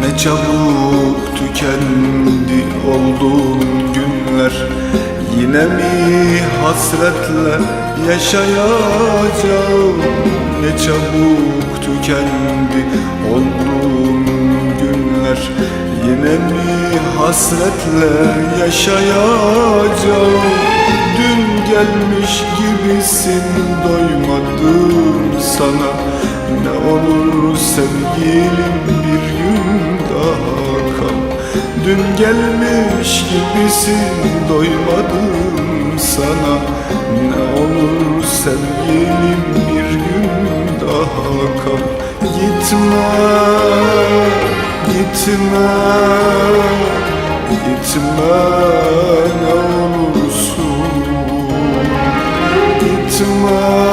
Ne çabuk tükendi olduğun günler. Yine mi hasretle yaşayacağım? Ne çabuk tükendi olduğun günler. Yine mi hasretle yaşayacağım? Dün gelmiş gibisin doymadım sana. Ne olur sevgilim Dün gelmiş gibisin doymadım sana. Ne olur sevgilim bir gün daha kal. Gitme, gitme, gitme ne olursun. Gitme.